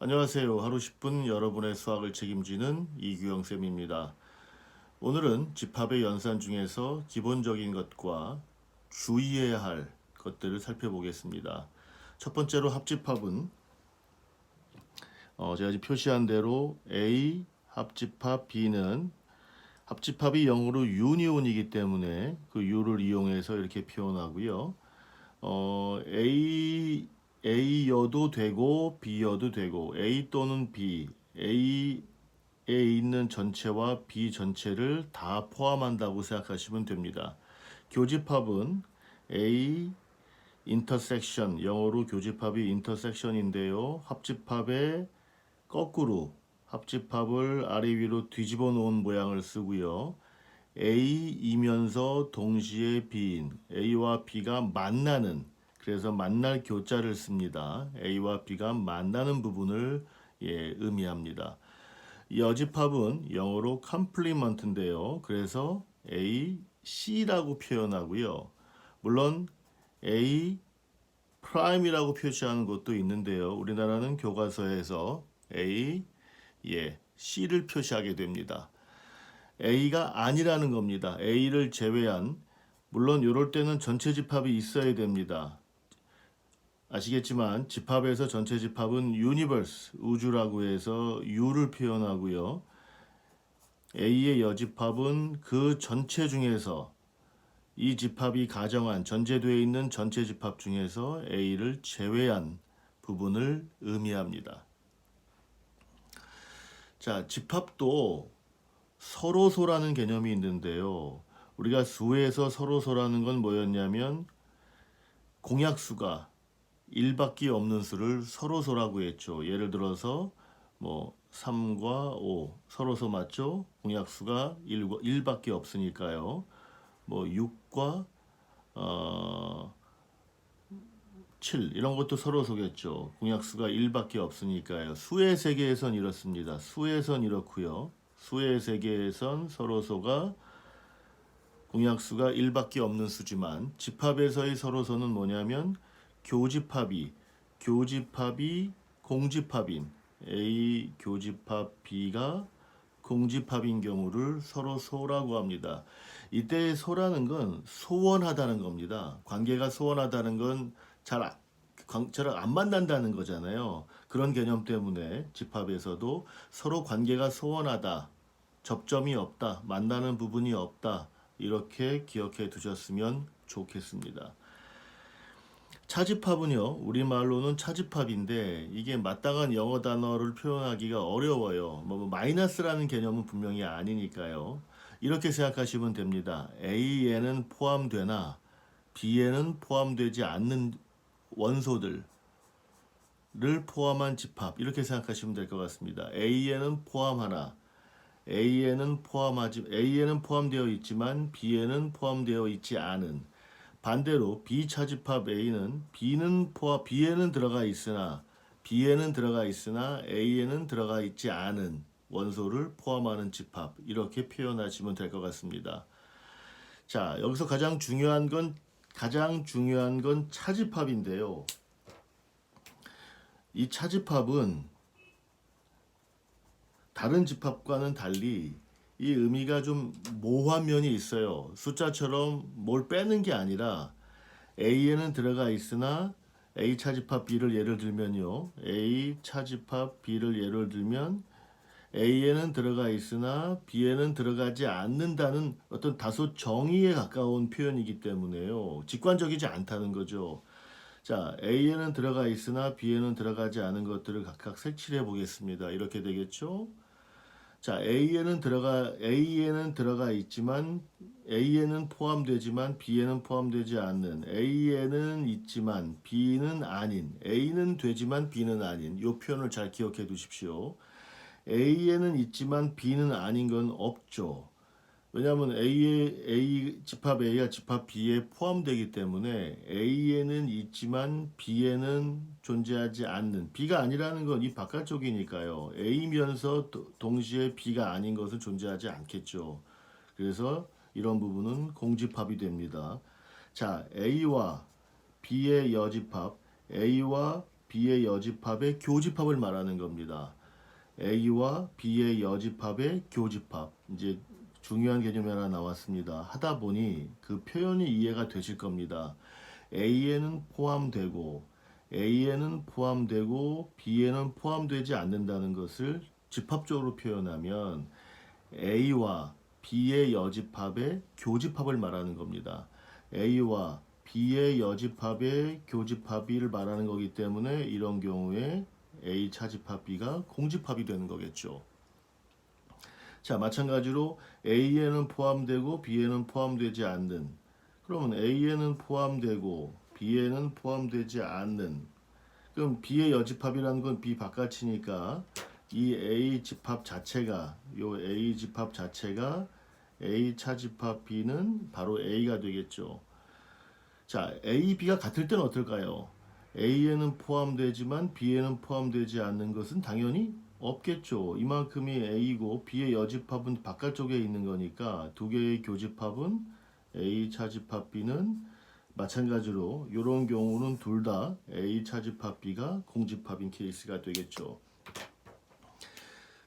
안녕하세요. 하루 10분 여러분의 수학을 책임지는 이규영 쌤입니다. 오늘은 집합의 연산 중에서 기본적인 것과 주의해야 할 것들을 살펴보겠습니다. 첫 번째로 합집합은 어, 제가 지금 표시한 대로 A 합집합 B는 합집합이 영어로 유니온이기 때문에 그 U를 이용해서 이렇게 표현하고요. 어, A A여도 되고 B여도 되고 A 또는 B, A에 있는 전체와 B 전체를 다 포함한다고 생각하시면 됩니다. 교집합은 A 인터섹션 영어로 교집합이 인터섹션인데요. 합집합의 거꾸로 합집합을 아래 위로 뒤집어 놓은 모양을 쓰고요. A이면서 동시에 B인 A와 B가 만나는 그래서 만날 교자를 씁니다. A와 B가 만나는 부분을 예, 의미합니다. 이 여집합은 영어로 컴플리먼트인데요. 그래서 A, C라고 표현하고요. 물론 A 프라임이라고 표시하는 것도 있는데요. 우리나라는 교과서에서 A, 예, C를 표시하게 됩니다. A가 아니라는 겁니다. A를 제외한 물론 이럴 때는 전체 집합이 있어야 됩니다. 아시겠지만 집합에서 전체 집합은 유니버스 우주라고 해서 U를 표현하고요. A의 여집합은 그 전체 중에서 이 집합이 가정한 전제되어 있는 전체 집합 중에서 A를 제외한 부분을 의미합니다. 자, 집합도 서로소라는 개념이 있는데요. 우리가 수에서 서로소라는 건 뭐였냐면 공약수가 1밖에 없는 수를 서로소라고 했죠. 예를 들어서 뭐 3과 5 서로소 맞죠? 공약수가 1, 1밖에 없으니까요. 뭐 6과 어, 7 이런 것도 서로소겠죠. 공약수가 1밖에 없으니까요. 수의 세계에선 이렇습니다. 수에선 이렇고요. 수의 세계에선 서로소가 공약수가 1밖에 없는 수지만 집합에서의 서로소는 뭐냐면 교집합이 교집합이 공집합인 A 교집합 B가 공집합인 경우를 서로 소라고 합니다. 이때 소라는 건 소원하다는 겁니다. 관계가 소원하다는 건 잘 저랑 안 만난다는 거잖아요. 그런 개념 때문에 집합에서도 서로 관계가 소원하다, 접점이 없다, 만나는 부분이 없다 이렇게 기억해 두셨으면 좋겠습니다. 차집합은요, 우리말로는 차집합인데 이게 마땅한 영어 단어를 표현하기가 어려워요. 뭐 마이너스라는 개념은 분명히 아니니까요. 이렇게 생각하시면 됩니다. A에는 포함되나 B에는 포함되지 않는 원소들을 포함한 집합 이렇게 생각하시면 될 것 같습니다. A에는 포함하나 A에는 포함하지 A에는 포함되어 있지만 B에는 포함되어 있지 않은 반대로 B 차집합 A는 B는 포함 B에는 들어가 있으나 B에는 들어가 있으나 A에는 들어가 있지 않은 원소를 포함하는 집합 이렇게 표현하시면 될 것 같습니다. 자 여기서 가장 중요한 건 가장 중요한 건 차집합인데요. 이 차집합은 다른 집합과는 달리 이 의미가 좀 모호한 면이 있어요. 숫자처럼 뭘 빼는 게 아니라 A에는 들어가 있으나 A 차집합 B를 예를 들면요. A 차집합 B를 예를 들면 A에는 들어가 있으나 B에는 들어가지 않는다는 어떤 다소 정의에 가까운 표현이기 때문에요. 직관적이지 않다는 거죠. 자, A에는 들어가 있으나 B에는 들어가지 않은 것들을 각각 색칠해 보겠습니다. 이렇게 되겠죠? 자, A에는 들어가 A에는 들어가 있지만 A에는 포함되지만 B에는 포함되지 않는 A에는 있지만 B는 아닌 A는 되지만 B는 아닌 이 표현을 잘 기억해 두십시오. A에는 있지만 B는 아닌 건 없죠. 왜냐하면 A에 A 집합 A가 집합 B에 포함되기 때문에 A에는 있지만 B에는 존재하지 않는 B가 아니라는 건 이 바깥쪽이니까요. A면서 동시에 B가 아닌 것은 존재하지 않겠죠. 그래서 이런 부분은 공집합이 됩니다. 자, A와 B의 여집합, A와 B의 여집합의 교집합을 말하는 겁니다. A와 B의 여집합의 교집합. 이제 중요한 개념이 하나 나왔습니다. 하다 보니 그 표현이 이해가 되실 겁니다. A에는 포함되고 A에는 포함되고 B에는 포함되지 않는다는 것을 집합적으로 표현하면 A와 B의 여집합의 교집합을 말하는 겁니다. A와 B의 여집합의 교집합을 말하는 거기 때문에 이런 경우에 A 차집합 B가 공집합이 되는 거겠죠. 자, 마찬가지로 A에는 포함되고 B에는 포함되지 않는 그러면 A에는 포함되고 B에는 포함되지 않는 그럼 B의 여집합이라는 건 B 바깥이니까 이 A 집합 자체가 요 A 집합 자체가 A 차집합 B는 바로 A가 되겠죠. 자, A, B가 같을 때는 어떨까요? A에는 포함되지만 B에는 포함되지 않는 것은 당연히 없겠죠. 이만큼이 A고 B의 여집합은 바깥쪽에 있는 거니까 두 개의 교집합은 A 차집합 B는 마찬가지로 이런 경우는 둘 다 A 차집합 B가 공집합인 케이스가 되겠죠.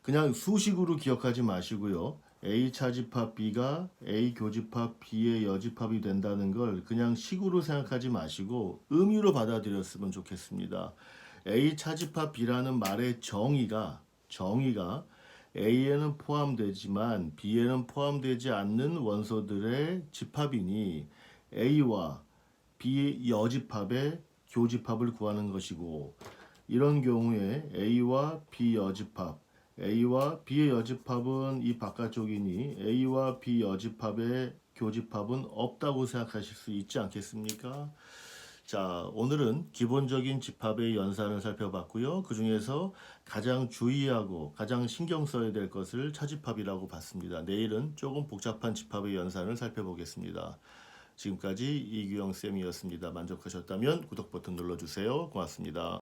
그냥 수식으로 기억하지 마시고요. A 차집합 B가 A 교집합 B의 여집합이 된다는 걸 그냥 식으로 생각하지 마시고 의미로 받아들였으면 좋겠습니다. A 차집합 B라는 말의 정의가 정의가 A에는 포함되지만 B에는 포함되지 않는 원소들의 집합이니 A와 B의 여집합의 교집합을 구하는 것이고 이런 경우에 A와 B 여집합 A와 B의 여집합은 이 바깥쪽이니 A와 B 여집합의 교집합은 없다고 생각하실 수 있지 않겠습니까? 자, 오늘은 기본적인 집합의 연산을 살펴봤고요. 그 중에서 가장 주의하고 가장 신경 써야 될 것을 차집합이라고 봤습니다. 내일은 조금 복잡한 집합의 연산을 살펴보겠습니다. 지금까지 이규영 쌤이었습니다. 만족하셨다면 구독 버튼 눌러주세요. 고맙습니다.